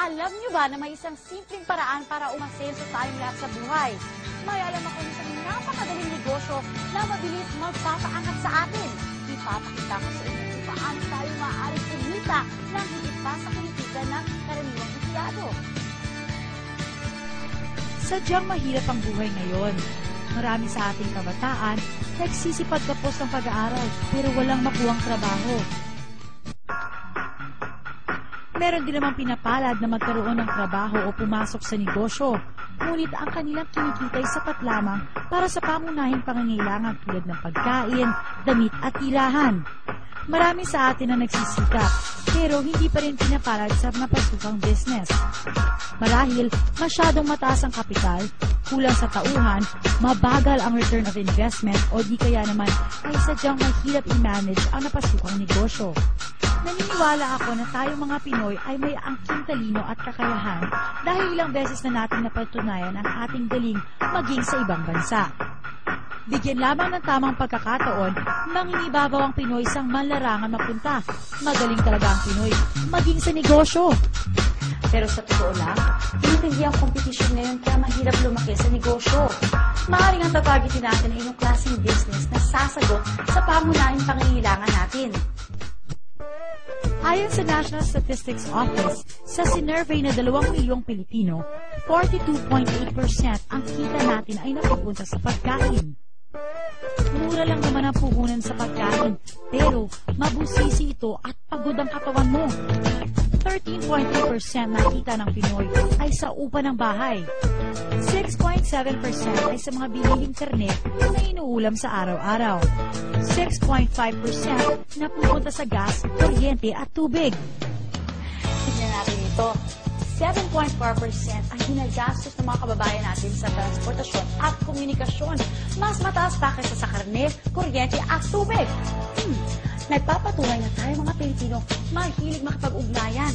Alam niyo ba na may isang simpleng paraan para umasenso tayong lahat sa buhay? May alam ako ng isang napakadaling negosyo na mabilis magpapaangat sa atin. Ipapakita ko sa inyo kung paano tayo maaaring kumita ng higit pa sa kinikita ng karaniwang empleyado. Sadyang mahirap ang buhay ngayon. Marami sa ating kabataan nagsisipag kapos ng pag-aaral pero walang makuwang trabaho. Meron din namang pinapalad na magkaroon ng trabaho o pumasok sa negosyo. Ngunit ang kanilang kinikita ay sapat lamang para sa pamunahing pangangailangan tulad ng pagkain, damit at tirahan. Marami sa atin na nagsisikap, pero hindi pa rin pinapalad sa napasukang business. Marahil masyadong mataas ang kapital, kulang sa tauhan, mabagal ang return of investment o di kaya naman ay sadyang mahirap i-manage ang napasukang negosyo. Naniniwala ako na tayo mga Pinoy ay may angking talino at kakayahan dahil ilang beses na natin napatunayan ang ating galing maging sa ibang bansa. Bigyan lamang ng tamang pagkakataon, manginibabaw ang Pinoy sang manlarangan mapunta. Magaling talaga ang Pinoy, maging sa negosyo. Pero sa totoo lang, hindi ang kompetisyon ngayon kaya mahirap lumaki sa negosyo. Maaaring ang tatagitin natin ay yung klaseng business na sasagot sa pangunahing pangangailangan natin. Ayon sa National Statistics Office, sa sinurvey na 2 milyong Pilipino, 42.8% ang kita natin ay napupunta sa pagkain. Mura lang naman ang puhunan sa pagkain, pero mabusisi ito at pagod ang katawan mo. 13.3% na kita ng Pinoy ay sa upa ng bahay. 6.7% ay sa mga bililing karne na inuulam sa araw-araw. 6.5% na pupunta sa gas, kuryente at tubig. Tignan natin ito. 7.4% ang ginagastos ng mga kababayan natin sa transportasyon at komunikasyon. Mas mataas pa kaysa sa karne, kuryente at tubig. Hmm. Nagpapatunay na tayo mga Pilipino mahilig makipag-ugnayan.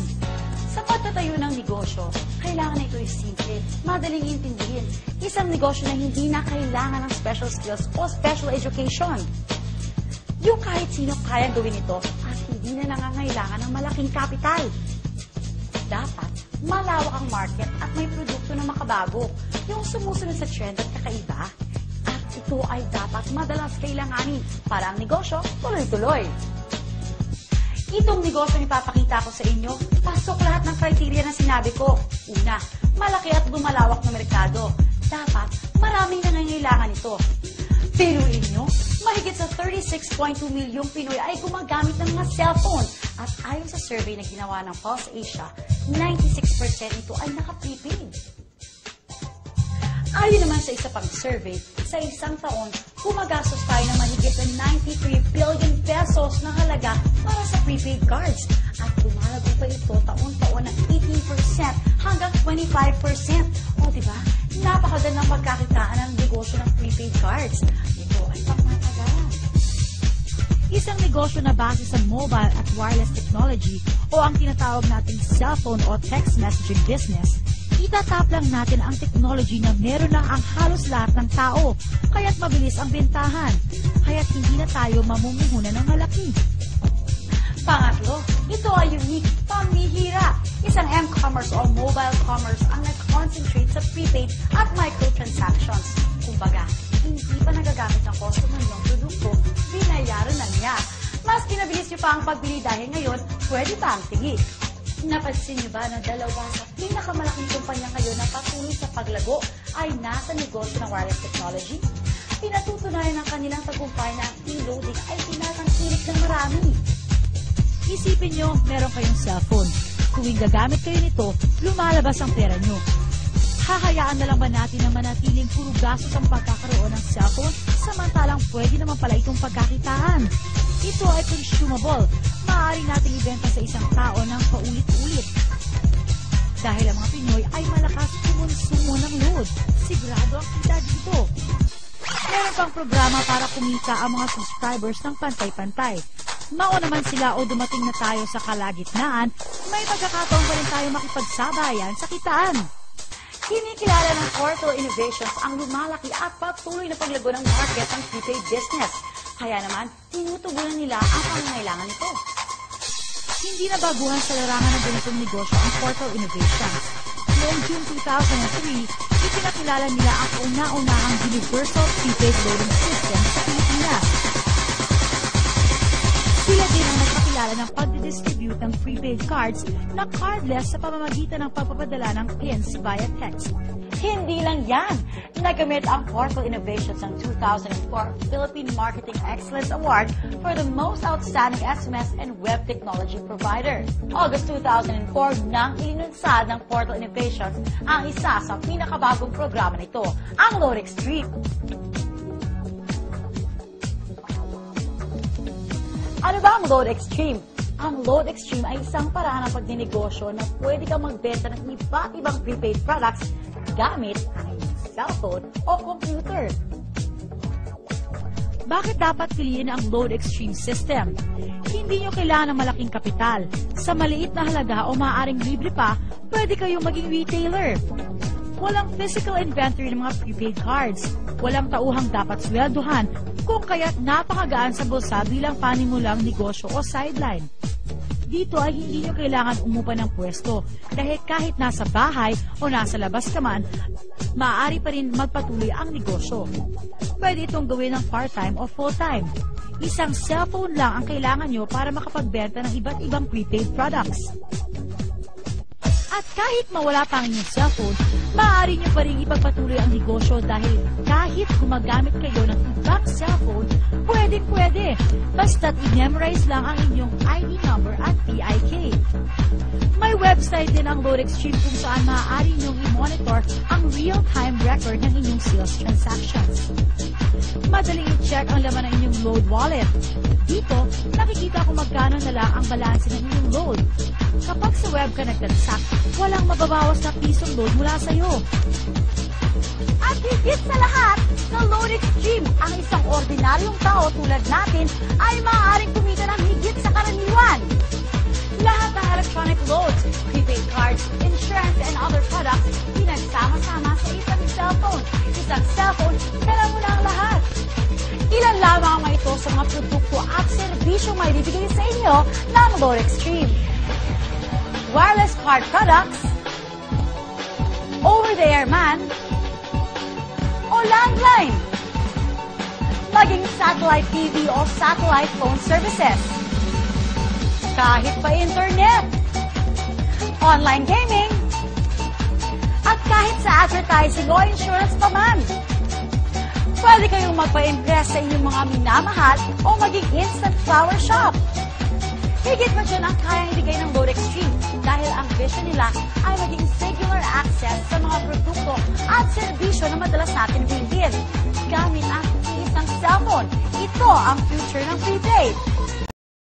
Sa pagtatayo ng negosyo, kailangan na ito ay simple, madaling intindihin. Isang negosyo na hindi na kailangan ng special skills o special education. Yung kahit sino kaya gawin ito at hindi na nangangailangan ng malaking kapital. Dapat malawak ang market at may produkto na makabago, yung sumusunod sa trend at kakaiba. At ito ay dapat madalas kailanganin para ang negosyo tuloy-tuloy. Itong negosyo ipapakita ko sa inyo, pasok lahat ng criteria na sinabi ko. Una, malaki at lumalawak na merkado. Dapat maraming nangangailangan ito. Piruin nyo, mahigit sa 36.2 milyong Pinoy ay gumagamit ng mga cellphone. At ayon sa survey na ginawa ng Pulse Asia, 96% nito ay naka-prepaid. Ayon naman sa isa pang survey, sa isang taon, gumagastos tayo ng mahigit na 93 billion pesos na halaga para sa prepaid cards. At lumalago pa ito taon-taon ng 18% hanggang 25%. O diba? Napakagandang pagkakitaan ng negosyo ng prepaid cards. Ito ay pangmatagalan. Isang negosyo na base sa mobile at wireless technology o ang tinatawag nating cellphone o text messaging business, itatap lang natin ang technology na meron na ang halos lahat ng tao, kaya't mabilis ang bentahan, kaya't hindi na tayo mamumuhunan ng malaki. Pangatlo, ito ay unique, pamihira. Isang m-commerce o mobile commerce ang nag-concentrate sa prepaid at microtransactions. Kumbaga, hindi pa nagagamit ng customer ng produkto, binayaran na niya. Mas pinabilis niyo pa ang pagbili dahil ngayon, pwede pa ang tigit. Napansin niyo ba na dalawa sa pinakamalaking kumpanya ngayon na patuloy sa paglago ay nasa negosyo ng wireless technology? Pinatutunayan ng kanilang tagumpay na ang e-loading ay tinatangkilik ng marami. Isipin nyo, meron kayong cellphone. Tuwing gagamit kayo nito, lumalabas ang pera nyo. Hahayaan na lang ba natin na manatiling puro gastos ang pagkakaroon ng cellphone samantalang pwede naman pala itong pagkakitaan? Ito ay consumable. Maaari nating ibenta sa isang tao ng paulit-ulit. Dahil ang mga Pinoy ay malakas kumonsumo ng load. Sigurado ang kita dito. Meron pang programa para kumita ang mga subscribers ng pantay-pantay. Mauna man sila o dumating na tayo sa kalagitnaan, may pagkakataon pa rin tayo makipagsabayan sa kitaan. Kinikilala ng Portal Innovations ang lumalaki at patuloy na paglago ng market ng prepaid business. Kaya naman, tinutugunan nila ang pangangailangan nito. Hindi na baguhan sa larangan ng ganitong negosyo ang Portal Innovations. Noong June 2003, ipinakilala nila ang kauna-unahang Universal Prepaid Loading System sa Pilipinas. Sila din ang nagpakilala ng pagdidistribute ng prepaid cards na cardless sa pamamagitan ng pagpapadala ng pins via text. Hindi lang yan. Nagamit ang Portal Innovations ng 2004 Philippine Marketing Excellence Award for the most outstanding SMS and web technology provider. August 2004 nang ilinunsad ng Portal Innovations ang isa sa pinakabagong programa nito, ang Load Extreme. Ano ba ang Load Extreme? Ang Load Extreme ay isang paraan ng pagninegosyo na pwede kang magbenta ng iba't ibang prepaid products gamit iyong cellphone o computer. Bakit dapat piliin ang Load Extreme System? Hindi nyo kailangan ng malaking kapital. Sa maliit na halaga o maaaring libre pa, pwede kayong maging retailer. Walang physical inventory ng mga prepaid cards. Walang tauhang dapat sweldohan, kung kaya't napakagaan sa bulsa bilang panimulang negosyo o sideline. Dito ay hindi nyo kailangan umupa ng pwesto dahil kahit nasa bahay o nasa labas ka man, maaari pa rin magpatuloy ang negosyo. Pwede itong gawin ng part-time o full-time. Isang cellphone lang ang kailangan nyo para makapagbenta ng iba't ibang prepaid products. At kahit mawala pa ang inyong cellphone, maaari nyo pa rin ipagpatuloy ang negosyo dahil kahit gumagamit kayo ng ibang cellphone, pwede pwede. Basta't i-memorize lang ang inyong ID number at PIK. May website din ang Load Extreme kung saan maaari nyong i-monitor ang real-time record ng inyong sales transactions. Madaling i-check ang laman ng inyong load wallet. Dito, nakikita kung magkano na lang ang balanse ng inyong load. Kapag sa web ka nagtransact, walang mababawas na pisong load mula sa'yo. At higit sa lahat, sa Load Extreme, ang isang ordinaryong tao tulad natin ay maaaring kumita ng higit sa karaniwan. Lahat ng electronic loads, prepaid cards, insurance, and other products, pinagsama-sama sa isang cellphone. Isang cellphone, dala mo na ang lahat. Ilan lamang ito sa mga produkto at serbisyong may bibigay sa inyo ng Load Extreme. Wireless card products, over-the-air man, o landline. Maging satellite TV o satellite phone services. Kahit pa internet. Online gaming. At kahit sa advertising o insurance pa man. Pwede kayong magpa-impress sa inyong mga minamahal o maging instant flower shop. Higit pa dyan ang kayang ibigay ng Load Extreme dahil ang vision nila ay maging singular access sa mga produkto at serbisyo na madalas natin bilhin gamit ang isang cellphone. Ito ang future ng prepaid.